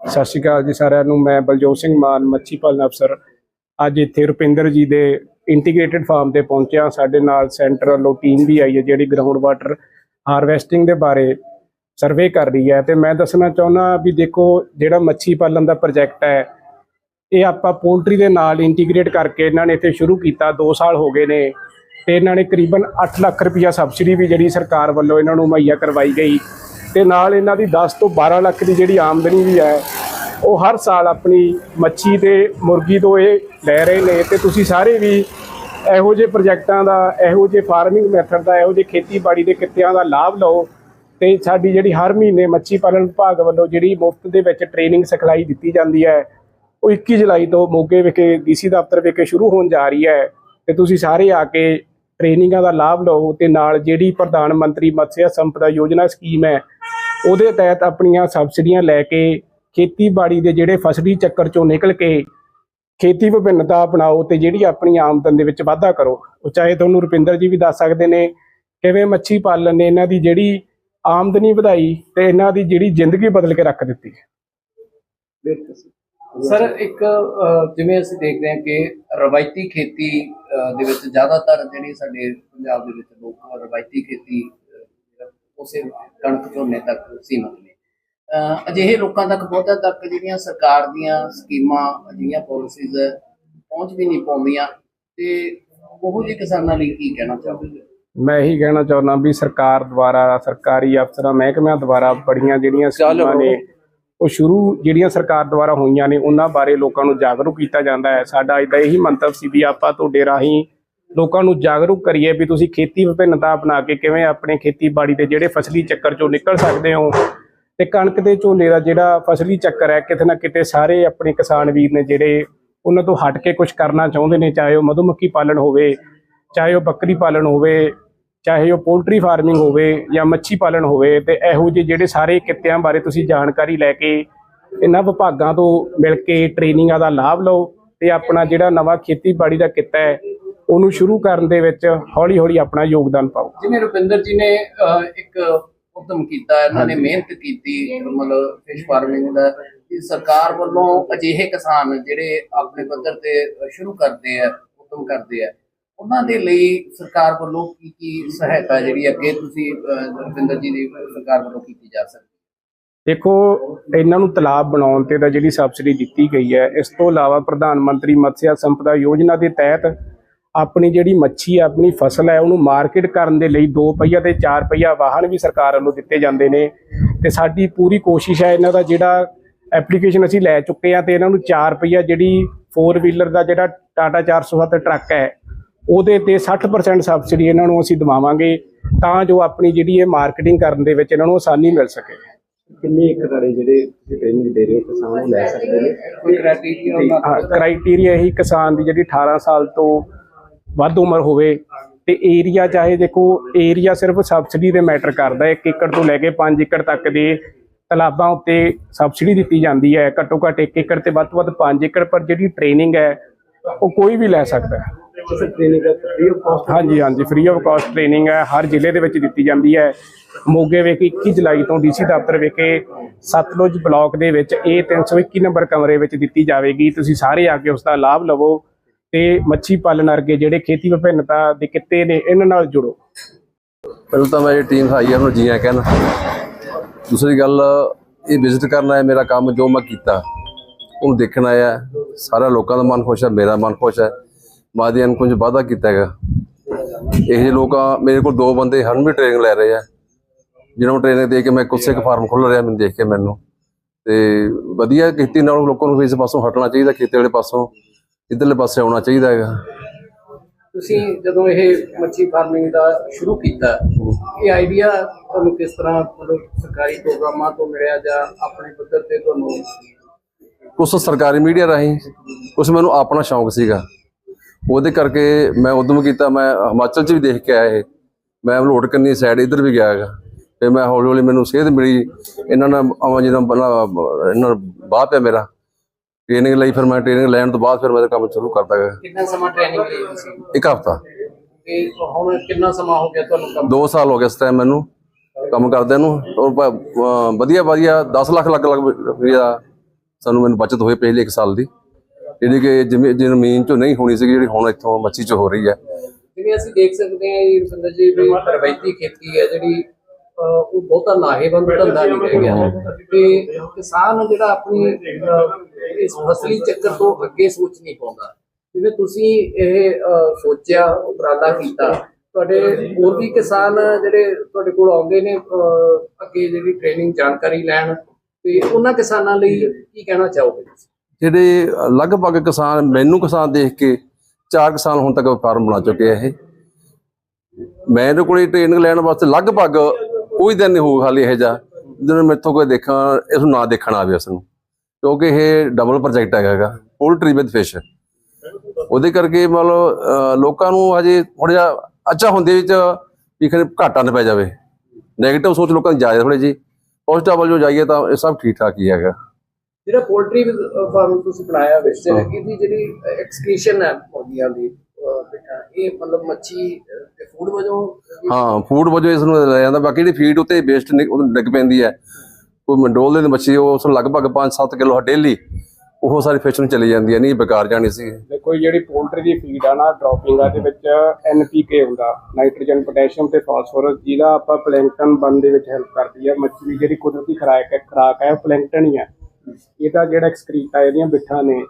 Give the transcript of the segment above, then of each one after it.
ਸਤਿ ਸ਼੍ਰੀ ਅਕਾਲ ਜੀ ਸਾਰਿਆਂ ਨੂੰ, ਮੈਂ ਬਲਜੋਤ ਸਿੰਘ ਮਾਨ, ਮੱਛੀ ਪਾਲਣ ਅਫਸਰ। ਅੱਜ ਇੱਥੇ ਰੁਪਿੰਦਰ ਜੀ ਦੇ ਇੰਟੀਗ੍ਰੇਟਿਡ ਫਾਰਮ ਤੇ ਪਹੁੰਚਿਆ। ਸਾਡੇ ਨਾਲ ਸੈਂਟਰ ਵੱਲੋਂ ਟੀਮ ਵੀ ਆਈ ਹੈ ਜਿਹੜੀ ਗਰਾਊਂਡ ਵਾਟਰ ਹਾਰਵੈਸਟਿੰਗ ਦੇ ਬਾਰੇ ਸਰਵੇ ਕਰ ਰਹੀ ਹੈ। ਤੇ ਮੈਂ ਦੱਸਣਾ ਚਾਹੁੰਦਾ ਵੀ ਦੇਖੋ, ਜਿਹੜਾ ਮੱਛੀ ਪਾਲਣ ਦਾ ਪ੍ਰੋਜੈਕਟ ਹੈ, ਇਹ ਆਪਾਂ ਪੋਲਟਰੀ ਦੇ ਨਾਲ ਇੰਟੀਗ੍ਰੇਟ ਕਰਕੇ ਇਹਨਾਂ ਨੇ ਇੱਥੇ ਸ਼ੁਰੂ ਕੀਤਾ। 2 ਸਾਲ ਹੋ ਗਏ ਨੇ ਤੇ ਇਹਨਾਂ ਨੇ ਕਰੀਬਨ 8 ਲੱਖ ਰੁਪਈਆ ਸਬਸਿਡੀ ਵੀ ਜਿਹੜੀ ਸਰਕਾਰ ਵੱਲੋਂ ਇਹਨਾਂ ਨੂੰ ਮੁਹੱਈਆ ਕਰਵਾਈ ਗਈ। ਤੇ ਨਾਲ ਇਹਨਾਂ ਦੀ 10 ਤੋਂ 12 ਲੱਖ ਦੀ ਜਿਹੜੀ ਆਮਦਨੀ ਵੀ ਹੈ, ਉਹ ਹਰ ਸਾਲ ਆਪਣੀ ਮੱਛੀ ਤੇ ਮੁਰਗੀ ਤੋਂ ਇਹ ਲੈ ਰਹੇ ਨੇ ਤੇ ਤੁਸੀਂ ਸਾਰੇ ਵੀ ਇਹੋ ਜਿਹੇ ਪ੍ਰੋਜੈਕਟਾਂ ਦਾ, ਇਹੋ ਜਿਹੇ ਫਾਰਮਿੰਗ ਮੈਥਡ ਦਾ, ਇਹੋ ਜਿਹੇ ਖੇਤੀਬਾੜੀ ਦੇ ਕਿੱਤਿਆਂ ਦਾ ਲਾਭ ਲਓ ਤੇ ਸਾਡੀ ਜਿਹੜੀ ਹਰ ਮਹੀਨੇ ਮੱਛੀ ਪਾਲਣ ਵਿਭਾਗ ਵੱਲੋਂ ਜਿਹੜੀ ਮੁਫਤ ਦੇ ਵਿੱਚ ਟ੍ਰੇਨਿੰਗ ਸਿਖਲਾਈ ਦਿੱਤੀ ਜਾਂਦੀ ਹੈ, ਉਹ 21 ਜੁਲਾਈ ਤੋਂ ਮੋਗੇ ਵਿਖੇ ਡੀਸੀ ਦਫ਼ਤਰ ਵਿਖੇ ਸ਼ੁਰੂ ਹੋਣ ਜਾ ਰਹੀ ਹੈ ਤੇ ਤੁਸੀਂ ਸਾਰੇ ਆ ਕੇ ਟ੍ਰੇਨਿੰਗਾਂ ਦਾ ਲਾਭ ਲਓ ਤੇ ਨਾਲ ਜਿਹੜੀ ਪ੍ਰਧਾਨ ਮੰਤਰੀ ਮਤਸਿਆ ਸੰਪਦਾ ਯੋਜਨਾ ਸਕੀਮ ਹੈ ਉਹਦੇ ਤਹਿਤ ਆਪਣੀਆਂ ਸਬਸਿਡੀਆਂ ਲੈ ਕੇ ਖੇਤੀਬਾੜੀ ਦੇ ਜਿਹੜੇ ਫਸਲੀ ਚੱਕਰ ਚੋਂ ਨਿਕਲ ਕੇ ਖੇਤੀ ਵਿਭਿੰਨਤਾ ਅਪਣਾਓ ਤੇ ਜਿਹੜੀ ਆਪਣੀ ਆਮਦਨ ਦੇ ਵਿੱਚ ਵਾਧਾ ਕਰੋ। ਉਹ ਚਾਹੇ ਤੁਹਾਨੂੰ ਰੁਪਿੰਦਰ ਜੀ ਵੀ ਦੱਸ ਸਕਦੇ ਨੇ ਕਿਵੇਂ ਮੱਛੀ ਪਾਲਣ ਨੇ ਇਹਨਾਂ ਦੀ ਜਿਹੜੀ ਆਮਦਨੀ ਵਧਾਈ ਤੇ ਇਹਨਾਂ ਦੀ ਜਿਹੜੀ ਜ਼ਿੰਦਗੀ ਬਦਲ ਕੇ ਰੱਖ ਦਿੱਤੀ। ਸਰ ਇੱਕ ਜਿਵੇਂ ਅਸੀਂ ਦੇਖਦੇ ਹਾਂ ਕਿ ਰਵਾਇਤੀ ਖੇਤੀ ਅਹ, ਦੇ ਵਿੱਚ ਜ਼ਿਆਦਾਤਰ ਜਿਹੜੀ ਸਾਡੇ ਪੰਜਾਬ ਦੇ ਵਿੱਚ ਲੋਕ ਰਵਾਇਤੀ ਖੇਤੀ ਉਸੇ ਕਣਕ ਝੋਨੇ ਤੱਕ ਸੀਮਤ ਨੇ। ਅਜਿਹੇ ਲੋਕਾਂ ਤੱਕ ਬਹੁਤਾ ਤੱਕ ਜਿਹੜੀਆਂ ਸਰਕਾਰ ਦੀਆਂ ਸਕੀਮਾਂ ਅਜਿਹੀਆਂ ਪਾਲਿਸੀਜ਼ ਪਹੁੰਚ ਵੀ ਨਹੀਂ ਪਾਉਂਦੀਆਂ ਤੇ ਉਹ ਜਿਹੇ ਕਿਸਾਨਾਂ ਲਈ ਕੀ ਕਹਿਣਾ ਚਾਹੋਗੇ? ਮੈਂ ਇਹੀ ਕਹਿਣਾ ਚਾਹੁੰਦਾ ਵੀ ਸਰਕਾਰ ਦੁਆਰਾ ਸਰਕਾਰੀ ਅਫਸਰਾਂ ਮਹਿਕਮਿਆਂ ਦੁਆਰਾ ਬੜੀਆਂ ਜਿਹੜੀਆਂ ਸਕੀਮਾਂ ਨੇ ਉਹ ਸ਼ੁਰੂ ਜਿਹੜੀਆਂ ਸਰਕਾਰ ਦੁਆਰਾ ਹੋਈਆਂ ਨੇ ਉਹਨਾਂ ਬਾਰੇ ਲੋਕਾਂ ਨੂੰ ਜਾਗਰੂਕ ਕੀਤਾ ਜਾਂਦਾ ਹੈ। ਸਾਡਾ ਅੱਜ ਦਾ ਇਹੀ ਮੰਤਵ ਸੀ ਵੀ ਆਪਾਂ ਤੁਹਾਡੇ ਰਾਹੀਂ ਲੋਕਾਂ ਨੂੰ ਜਾਗਰੂਕ ਕਰੀਏ ਵੀ ਤੁਸੀਂ ਖੇਤੀ ਵਿਭਿੰਨਤਾ ਅਪਣਾ ਕੇ ਕਿਵੇਂ ਆਪਣੇ ਖੇਤੀਬਾੜੀ ਦੇ ਜਿਹੜੇ ਫਸਲੀ ਚੱਕਰ ਚੋਂ ਨਿਕਲ ਸਕਦੇ ਹੋ ਤੇ ਕਣਕ ਦੇ ਝੋਨੇ ਦਾ ਜਿਹੜਾ ਫਸਲੀ ਚੱਕਰ ਹੈ, ਕਿਤੇ ਨਾ ਕਿਤੇ ਸਾਰੇ ਆਪਣੇ ਕਿਸਾਨ ਵੀਰ ਨੇ ਜਿਹੜੇ ਉਹਨਾਂ ਤੋਂ ਹਟ ਕੇ ਕੁਝ ਕਰਨਾ ਚਾਹੁੰਦੇ ਨੇ, ਚਾਹੇ ਉਹ ਮਧੂਮੱਖੀ ਪਾਲਣ ਹੋਵੇ, ਚਾਹੇ ਉਹ ਬੱਕਰੀ ਪਾਲਣ ਹੋਵੇ, ਚਾਹੇ ਉਹ ਪੋਲਟਰੀ ਫਾਰਮਿੰਗ ਹੋਵੇ ਜਾਂ ਮੱਛੀ ਪਾਲਣ ਹੋਵੇ ਤੇ ਇਹੋ ਜਿਹੇ ਜਿਹੜੇ ਸਾਰੇ ਕਿੱਤਿਆਂ ਬਾਰੇ ਤੁਸੀਂ ਜਾਣਕਾਰੀ ਲੈ ਕੇ ਇਹਨਾਂ ਵਿਭਾਗਾਂ ਤੋਂ ਮਿਲ ਕੇ ਟ੍ਰੇਨਿੰਗਾਂ ਦਾ ਲਾਭ ਲਓ ਤੇ ਆਪਣਾ ਜਿਹੜਾ ਨਵਾਂ ਖੇਤੀਬਾੜੀ ਦਾ ਕਿੱਤਾ ਹੈ ਉਹਨੂੰ ਸ਼ੁਰੂ ਕਰਨ ਦੇ ਵਿੱਚ ਹੌਲੀ-ਹੌਲੀ ਆਪਣਾ ਯੋਗਦਾਨ ਪਾਓ। ਜਿਵੇਂ ਰੁਪਿੰਦਰ ਜੀ ਨੇ ਇੱਕ ਉਦਮ ਕੀਤਾ ਇਹਨਾਂ ਨੇ ਮਿਹਨਤ ਕੀਤੀ ਮਤਲਬ ਫਿਸ਼ ਫਾਰਮਿੰਗ ਦਾ। ਸਰਕਾਰ ਵੱਲੋਂ ਅਜਿਹੇ ਕਿਸਾਨ ਜਿਹੜੇ ਆਪਣੇ ਪੱਧਰ ਤੇ ਸ਼ੁਰੂ ਕਰਦੇ ਆ ਉਦਮ ਕਰਦੇ ਆ ਉਹਨਾਂ ਦੇ ਲਈ ਸਰਕਾਰ ਵੱਲੋਂ ਕੀ ਕੀ ਸਹਾਇਤਾ ਜਿਹੜੀ ਅੱਗੇ ਤੁਸੀਂ ਅਹ, ਰੁਪਿੰਦਰ ਜੀ ਦੀ ਸਰਕਾਰ ਵੱਲੋਂ ਕੀਤੀ ਜਾ ਸਕਦੀ ਦੇਖੋ ਇਹਨਾਂ ਨੂੰ ਤਲਾਬ ਬਣਾਉਣ ਤੇ ਤਾਂ ਜਿਹੜੀ ਸਬਸਿਡੀ ਦਿੱਤੀ ਗਈ ਹੈ ਇਸ ਤੋਂ ਇਲਾਵਾ ਪ੍ਰਧਾਨ ਮੰਤਰੀ ਮਤਸਿਆ ਸੰਪਦਾ ਯੋਜਨਾ ਦੇ ਤਹਿਤ ਆਪਣੀ ਜਿਹੜੀ ਮੱਛੀ ਹੈ ਆਪਣੀ ਫਸਲ ਹੈ ਉਹਨੂੰ ਮਾਰਕੀਟ ਕਰਨ ਦੇ ਲਈ 2 ਪਹੀਆ ਤੇ 4 ਪਹੀਆ ਵਾਹਨ ਵੀ ਸਰਕਾਰ ਵੱਲੋਂ ਦਿੱਤੇ ਜਾਂਦੇ ਨੇ। ਤੇ ਸਾਡੀ ਪੂਰੀ ਕੋਸ਼ਿਸ਼ ਹੈ ਇਹਨਾਂ ਦਾ ਜਿਹੜਾ ਐਪਲੀਕੇਸ਼ਨ ਅਸੀਂ ਲੈ ਚੁੱਕੇ ਆ ਤੇ ਇਹਨਾਂ ਨੂੰ 4 ਪਹੀਆ ਜਿਹੜੀ 4 ਵੀਲਰ ਦਾ ਜਿਹੜਾ ਟਾਟਾ 407 ਟਰੱਕ ਹੈ ਉਹਦੇ ਤੇ 60% ਸਬਸਿਡੀ ਇਹਨਾਂ ਨੂੰ ਅਸੀਂ ਦਿਵਾਵਾਂਗੇ ਤਾਂ ਜੋ ਆਪਣੀ ਜਿਹੜੀ ਇਹ ਮਾਰਕੀਟਿੰਗ ਕਰਨ ਦੇ ਵਿੱਚ ਇਹਨਾਂ ਨੂੰ ਆਸਾਨੀ ਮਿਲ ਸਕੇ। ਕਿੰਨੇ ਏਕੜ ਜਿਹੜੇ ਤੁਸੀਂ ਟ੍ਰੇਨਿੰਗ ਦੇ ਰਹੇ ਹੋ ਕਿਸਾਨ ਲੈ ਸਕਦੇ ਨੇ? ਕੋਈ ਕ੍ਰਾਈਟੇਰੀਆ ਕ੍ਰਾਈਟੇਰੀਆ ਇਹੀ ਕਿਸਾਨ ਦੀ ਜਿਹੜੀ 18 ਸਾਲ ਤੋਂ ਵੱਧ ਉਮਰ ਹੋਵੇ ਤੇ ਏਰੀਆ ਚਾਹੇ ਦੇਖੋ ਏਰੀਆ ਸਿਰਫ ਸਬਸਿਡੀ ਦੇ ਮੈਟਰ ਕਰਦਾ ਹੈ। 1 ਏਕੜ ਤੋਂ ਲੈ ਕੇ 5 ਏਕੜ ਤੱਕ ਦੇ ਤਲਾਬਾਂ ਉੱਤੇ ਸਬਸਿਡੀ ਦਿੱਤੀ ਜਾਂਦੀ ਹੈ। ਘੱਟੋ ਘੱਟ 1 ਏਕੜ ਤੇ ਵੱਧ ਤੋਂ ਵੱਧ 5 ਏਕੜ ਪਰ ਜਿਹੜੀ ਟ੍ਰੇਨਿੰਗ ਹੈ ਉਹ ਕੋਈ ਵੀ ਲੈ ਸਕਦਾ ਹੈ। ਹਾਂਜੀ ਹਾਂਜੀ ਫ੍ਰੀ ਆਫ ਕਾਸਟ ਟ੍ਰੇਨਿੰਗ ਹੈ। ਹਰ ਜ਼ਿਲ੍ਹੇ ਦੇ ਵਿੱਚ ਦਿੱਤੀ ਜਾਂਦੀ ਹੈ। ਮੋਗੇ ਵਿਖੇ 21 ਜੁਲਾਈ ਤੋਂ ਡੀਸੀ ਦਫ਼ਤਰ ਵਿਖੇ ਸਤਲੁਜ ਬਲਾਕ ਦੇ ਵਿੱਚ ਇਹ 321 ਨੰਬਰ ਕਮਰੇ ਵਿੱਚ ਦਿੱਤੀ ਜਾਵੇਗੀ। ਤੁਸੀਂ ਸਾਰੇ ਆ ਕੇ ਉਸ ਦਾ ਲਾਭ ਲਵੋ। ਤੇ ਮੱਛੀ ਪਾਲਣ ਵਰਗੇ ਜਿਹੜੇ ਖੇਤੀ ਵਿਭਿੰਨਤਾ ਦੇ ਕਿੱਤੇ ਨੇ, ਇਹਨਾਂ ਨਾਲ ਜੁੜੋ। ਪਹਿਲਾਂ ਤਾਂ ਮੇਰੀ ਟੀਮ ਆਈ ਹੈ ਜੀ ਆਇਆਂ ਕਹਿਣ। ਦੂਸਰੀ ਗੱਲ, ਇਹ ਵਿਜ਼ਿਟ ਕਰਨਾ ਹੈ ਮੇਰਾ ਕੰਮ ਜੋ ਮੈਂ ਕੀਤਾ, ਉਹਨੂੰ ਦੇਖਣ ਆਇਆ ਸਾਰਾ ਲੋਕਾਂ ਦਾ ਮਨ ਖੁਸ਼ ਹੈ, ਮੇਰਾ ਮਨ ਖੁਸ਼ ਹੈ ਮਾਦੀਆਂ ਨੇ ਕੁਝ ਵਾਅਦਾ ਕੀਤਾ ਹੈਗਾ। ਇਹ ਜਿਹੇ ਲੋਕਾਂ, ਮੇਰੇ ਕੋਲ ਦੋ ਬੰਦੇ ਹਨ, ਵੀ ਟ੍ਰੇਨਿੰਗ ਲੈ ਰਹੇ ਆ। ਜਿਹਨਾਂ ਨੂੰ ਟ੍ਰੇਨਿੰਗ ਦੇ ਕੇ ਮੈਂ ਕੁੱਸੇ ਇੱਕ ਫਾਰਮ ਖੁੱਲ ਰਿਹਾ, ਮੈਨੂੰ ਦੇਖ ਕੇ ਮੈਨੂੰ। ਤੇ ਵਧੀਆ ਖੇਤੀ ਨਾਲ ਲੋਕਾਂ ਨੂੰ ਇਸ ਪਾਸੋਂ ਹਟਣਾ ਚਾਹੀਦਾ, ਖੇਤੀ ਵਾਲੇ ਪਾਸੋਂ। ਇਧਰਲੇ ਪਾਸੇ ਆਉਣਾ ਚਾਹੀਦਾ ਹੈਗਾ। ਤੁਸੀਂ ਜਦੋਂ ਇਹ ਮੱਛੀ ਫਾਰਮਿੰਗ ਦਾ ਸ਼ੁਰੂ ਕੀਤਾ ਇਹ ਆਈਡੀਆ ਤੁਹਾਨੂੰ ਕਿਸ ਤਰ੍ਹਾਂ ਮਤਲਬ ਸਰਕਾਰੀ ਪ੍ਰੋਗਰਾਮਾਂ ਤੋਂ ਮਿਲਿਆ ਜਾਂ ਆਪਣੇ ਪੱਧਰ ਤੇ ਤੁਹਾਨੂੰ ਕੁਛ ਸਰਕਾਰੀ ਮੀਡੀਆ ਰਾਹੀਂ ਕੁਛ ਮੈਨੂੰ ਆਪਣਾ ਸ਼ੌਂਕ ਸੀਗਾ। ਉਹਦੇ ਕਰਕੇ ਮੈਂ ਉਦਮ ਕੀਤਾ ਮੈਂ ਹਿਮਾਚਲ 'ਚ ਵੀ ਦੇਖ ਕੇ ਆਇਆ ਇਹ। ਮੈਂ ਲੋਟ ਕੰਨੀ ਸਾਈਡ ਇੱਧਰ ਵੀ ਗਿਆ ਹੈਗਾ। ਤੇ ਮੈਂ ਹੌਲੀ ਹੌਲੀ ਮੈਨੂੰ ਸੇਧ ਮਿਲੀ। ਇਹਨਾਂ ਨਾਲ ਆਵਾਂ ਜਿਹਨਾਂ ਇਹਨਾਂ ਨਾਲ ਪਿਆ ਮੇਰਾ। ਟ੍ਰੇਨਿੰਗ ਲਈ ਫਿਰ ਮੈਂ ਟ੍ਰੇਨਿੰਗ ਲੈਣ ਤੋਂ ਬਾਅਦ ਫਿਰ ਮੈਂ ਕੰਮ ਸ਼ੁਰੂ ਕਰਤਾ ਗਿਆ ਕਿੰਨਾ ਸਮਾਂ ਟ੍ਰੇਨਿੰਗ ਲਈ ਤੁਸੀਂ? ਇੱਕ ਹਫਤਾ। ਤੇ ਹੁਣ ਕਿੰਨਾ ਸਮਾਂ ਹੋ ਗਿਆ ਤੁਹਾਨੂੰ ਕੰਮ? 2 ਸਾਲ ਹੋ ਗਏ ਇਸ ਟਾਈਮ ਮੈਨੂੰ ਕੰਮ ਕਰਦਿਆਂ ਨੂੰ। ਔਰ ਵਧੀਆ ਵਧੀਆ 10 ਲੱਖ ਲੱਖ ਲੱਖ ਰੁਪਇਆ ਸਾਨੂੰ ਮੈਨੂੰ ਬਚਤ ਹੋਈ ਪਹਿਲੇ 1 ਸਾਲ ਦੀ। ਜਿਹੜੀ ਕਿ ਜ਼ਮੀ- ਜ਼ਮੀਨ ਚੋਂ ਨਹੀਂ ਹੋਣੀ ਸੀ ਜਿਹੜੀ ਹੁਣ ਇੱਥੋਂ ਮੱਛੀ ਚ ਹੋ ਰਹੀ ਹੈ। ਜਿਵੇਂ ਅਸੀਂ ਦੇਖ ਸਕਦੇ ਹਾਂ ਜੀ ਰਵਿੰਦਰ ਜੀ ਵੀ ਰਵਾਇਤੀ ਖੇਤੀ ਹੈ ਜਿਹੜੀ ਉਹ ਬਹੁਤਾ ਲਾਹੇਵੰਦ ਧੰਦਾ ਨਹੀਂ ਰਹਿ ਗਿਆ। ਤੇ ਕਿਸਾਨ ਜਿਹੜਾ ਆਪਣੀ ਇਸ ਫਸਲੀ ਚੱਕਰ ਤੋਂ ਅੱਗੇ ਸੋਚ ਨਹੀਂ ਪਾਉਂਦਾ। ਜਿਵੇਂ ਤੁਸੀਂ ਇਹ ਸੋਚਿਆ ਉਪਰਾਲਾ ਕੀਤਾ ਤੁਹਾਡੇ ਹੋਰ ਵੀ ਕਿਸਾਨ ਜਿਹੜੇ ਤੁਹਾਡੇ ਕੋਲ ਆਉਂਦੇ ਨੇ ਅੱਗੇ ਜਿਹੜੀ ਟ੍ਰੇਨਿੰਗ ਜਾਣਕਾਰੀ ਲੈਣ ਤੇ ਉਹਨਾਂ ਕਿਸਾਨਾਂ ਲਈ ਕੀ ਕਹਿਣਾ ਚਾਹੋਗੇ ਜਿਹੜੇ ਲਗਭਗ ਕਿਸਾਨ ਮੈਨੂੰ ਕਿਸਾਨ ਦੇਖ ਕੇ ਚਾਰ ਕਿਸਾਨ ਹੁਣ ਤੱਕ ਫਾਰਮ ਬਣਾ ਚੁੱਕੇ ਆ ਇਹ। ਮੈਂ ਇਹਦੇ ਕੋਲੇ ਟ੍ਰੇਨਿੰਗ ਲੈਣ ਵਾਸਤੇ ਲਗਭਗ ਕੋਈ ਦਿਨ ਨਹੀਂ ਹੋਊ ਹਾਲੇ ਇਹ ਜਾ ਜਦੋਂ ਮੈਥੋਂ ਕੋਈ ਦੇਖਾਂ ਇਸ ਨੂੰ ਨਾ ਦੇਖਣ ਆਵੇ ਉਸ ਨੂੰ। ਕਿਉਂਕਿ ਇਹ ਡਬਲ ਪ੍ਰੋਜੈਕਟ ਹੈਗਾ ਗਾ ਪੋਲਟਰੀ ਵਿਦ ਫਿਸ਼ ਉਹਦੇ ਕਰਕੇ ਮਤਲਬ ਲੋਕਾਂ ਨੂੰ ਹਜੇ ਥੋੜਾ ਜਿਹਾ ਅੱਛਾ ਹੁੰਦੇ ਵਿੱਚ ਵੀ ਖਰੇ ਘਾਟਾ ਨਾ ਪੈ ਜਾਵੇ। 네ਗੇਟਿਵ ਸੋਚ ਲੋਕਾਂ ਦੀ ਜਾਇਜ਼ ਥੋੜੀ ਜੀ ਪੋਜ਼ਿਟਿਵ ਵੱਲ ਜੋ ਜਾਈਏ ਤਾਂ ਇਹ ਸਭ ਠੀਕ ਠਾਕ ਹੀ ਹੈਗਾ। ਜਿਹੜਾ ਪੋਲਟਰੀ ਫਾਰਮ ਤੁਸੀਂ ਬਣਾਇਆ ਵਿੱਚ ਇਹਦੀ ਜਿਹੜੀ ਐਕਸਕ੍ਰੀਸ਼ਨ ਹੈ ਮੁਰਗੀਆਂ ਦੀ ਬੇਟਾ, ਇਹ ਮਤਲਬ ਮੱਛੀ ਅਹ, ਤੇ ਫੂਡ ਵਜੋਂ ਹਾਂ ਫੂਡ ਵਜੋਂ ਇਸ ਨੂੰ ਲੈ ਜਾਂਦਾ। ਬਾਕੀ ਜਿਹੜੀ ਫੀਡ ਉੱਤੇ ਵੇਸਟ ਡਿੱਗ ਪੈਂਦੀ ਹੈ। ਕੋਈ ਮੰਡੋਲ ਦੇ ਮੱਛੀ ਉਹ ਉਸ ਨੂੰ ਲਗਭਗ 5-7 ਕਿਲੋ ਡੇਲੀ ਉਹ ਸਾਰੀ ਫਿਸ਼ ਨੂੰ ਚਲੀ ਜਾਂਦੀ ਹੈ ਨਹੀਂ ਬੇਕਾਰ ਜਾਣੀ ਸੀ। ਦੇਖੋ ਜਿਹੜੀ ਪੋਲਟਰੀ ਦੀ ਫੀਡ ਆ ਨਾ ਡ੍ਰੌਪਿੰਗਾਂ ਦੇ ਵਿੱਚ ਐਨਪੀਕੇ ਹੁੰਦਾ ਨਾਈਟ੍ਰੋਜਨ ਪੋਟਾਸ਼ੀਅਮ ਤੇ ਫਾਸਫੋਰਸ ਜਿਹਦਾ ਆਪਾਂ ਪਲੈਂਕਟਨ ਬਣਨ ਦੇ ਵਿੱਚ ਹੈਲਪ ਕਰਦੀ ਹੈ ਮੱਛੀ ਦੀ ਜਿਹੜੀ ਕੁਦਰਤੀ ਖੁਰਾਕ ਹੈ ਖੁਰਾਕ ਹੈ ਉਹ ਪਲੈਂਕਟਨ ਹੀ ਹੈ। ਇਹਦਾ ਜਿਹੜਾ ਐਕਸਕ੍ਰੀਟ ਆ ਇਹਦੀਆਂ ਬਿੱਠਾਂ ਨੇ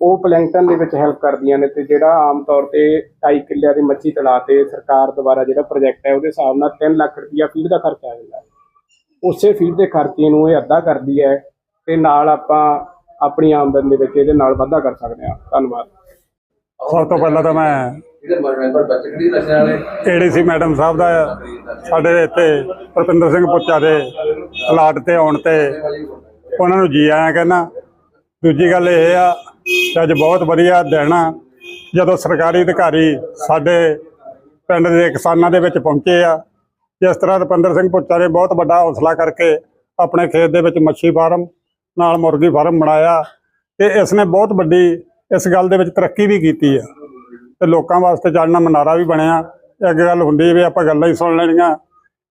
ਉਹ ਪਲੈਂਕਟਨ ਦੇ ਵਿੱਚ ਹੈਲਪ ਕਰਦੀਆਂ ਨੇ ਤੇ ਜਿਹੜਾ ਆਮ ਤੌਰ ਤੇ 2.5 ਕਿੱਲਿਆਂ ਦੀ ਮੱਛੀ ਤਲਾ ਤੇ ਸਰਕਾਰ ਦੁਆਰਾ ਜਿਹੜਾ ਪ੍ਰੋਜੈਕਟ ਹੈ ਉਹਦੇ ਹਿਸਾਬ ਨਾਲ 3 ਲੱਖ ਰੁਪਈਆ ਫੀਡ ਦਾ ਖਰਚਾ ਆ ਜਾਂਦਾ। ਉਸੇ ਫੀਡ ਦੇ ਖਰਚੇ ਨੂੰ ਇਹ ਅੱਧਾ ਕਰਦੀ ਹੈ ਤੇ ਨਾਲ ਆਪਾਂ ਆਪਣੀ ਆਮਦਨ ਦੇ ਵਿੱਚ ਇਹਦੇ ਨਾਲ ਵਾਧਾ ਕਰ ਸਕਦੇ ਹਾਂ। ਧੰਨਵਾਦ। ਸਭ ਤੋਂ ਪਹਿਲਾਂ ਤਾਂ ਮੈਂ ਜਿਹੜੇ ਮੈਂਬਰ ਬਚਕੜੀ ਰੱਖਣ ਵਾਲੇ? ਏਡੀਸੀ ਮੈਡਮ ਸਾਹਿਬ ਦਾ? ਸਾਡੇ ਇੱਥੇ ਸਿੰਘ ਪੁੱਚਾ ਦੇ ਪਲਾਟ ਤੇ ਆਉਣ ਤੇ ਉਹਨਾਂ ਨੂੰ ਜੀ ਆਇਆਂ ਕਹਿੰਦਾ ਦੂਜੀ ਗੱਲ ਇਹ ਆ ਕਿ ਅੱਜ ਬਹੁਤ ਵਧੀਆ ਦਿਨ ਆ। ਜਦੋਂ ਸਰਕਾਰੀ ਅਧਿਕਾਰੀ ਸਾਡੇ ਪਿੰਡ ਦੇ ਕਿਸਾਨਾਂ ਦੇ ਵਿੱਚ ਪਹੁੰਚੇ ਆ, ਜਿਸ ਤਰ੍ਹਾਂ ਰੁਪਿੰਦਰ ਸਿੰਘ ਪੁੱਚਾ ਨੇ ਬਹੁਤ ਵੱਡਾ ਹੌਸਲਾ ਕਰਕੇ ਆਪਣੇ ਖੇਤ ਦੇ ਵਿੱਚ ਮੱਛੀ ਫਾਰਮ ਨਾਲ ਮੁਰਗੀ ਫਾਰਮ ਬਣਾਇਆ ਤੇ ਇਸ ਨੇ ਬਹੁਤ ਵੱਡੀ ਇਸ ਗੱਲ ਦੇ ਵਿੱਚ ਤਰੱਕੀ ਵੀ ਕੀਤੀ ਆ। ਤੇ ਲੋਕਾਂ ਵਾਸਤੇ ਜਾਣਨਾ ਮਨਾਰਾ ਵੀ ਬਣਿਆ। ਇੱਕ ਗੱਲ ਹੁੰਦੀ ਵੀ ਆਪਾਂ ਗੱਲਾਂ ਹੀ ਸੁਣ ਲੈਣੀਆਂ।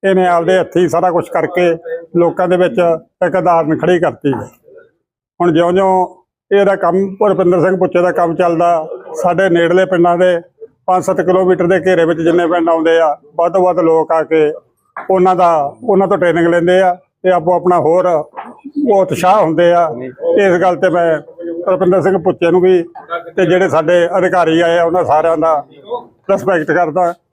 ਇਹਨੇ ਆਪਦੇ ਹੱਥੀਂ ਸਾਰਾ ਕੁਝ ਕਰਕੇ ਲੋਕਾਂ ਦੇ ਵਿੱਚ ਇੱਕ ਆਧਾਰਨ ਖੜੀ ਕਰਤੀ। ਹੈ ਹੁਣ ਜਿਉਂ-ਜਿਉਂ ਇਹਦਾ ਕੰਮ ਭੁਪਿੰਦਰ ਸਿੰਘ ਪੁੱਛੇ ਦਾ ਕੰਮ ਚੱਲਦਾ। ਸਾਡੇ ਨੇੜਲੇ ਪਿੰਡਾਂ ਦੇ 5-7 ਕਿਲੋਮੀਟਰ ਦੇ ਘੇਰੇ ਵਿੱਚ ਜਿੰਨੇ ਪਿੰਡ ਆਉਂਦੇ ਆ, ਵੱਧ ਤੋਂ ਵੱਧ ਲੋਕ ਆ ਕੇ ਉਹਨਾਂ ਦਾ, ਉਹਨਾਂ ਤੋਂ ਟ੍ਰੇਨਿੰਗ ਲੈਂਦੇ ਆ ਤੇ ਆਪੋ ਆਪਣਾ ਹੋਰ ਉਤਸ਼ਾਹ ਹੁੰਦੇ ਆ। ਇਸ ਗੱਲ ਤੇ ਮੈਂ ਰੁਪਿੰਦਰ ਸਿੰਘ ਪੁੱਛੇ ਨੂੰ ਵੀ ਤੇ ਜਿਹੜੇ ਸਾਡੇ ਅਧਿਕਾਰੀ ਆਏ ਆ, ਉਹਨਾਂ ਸਾਰਿਆਂ ਦਾ ਰਿਸਪੈਕਟ ਕਰਦਾ।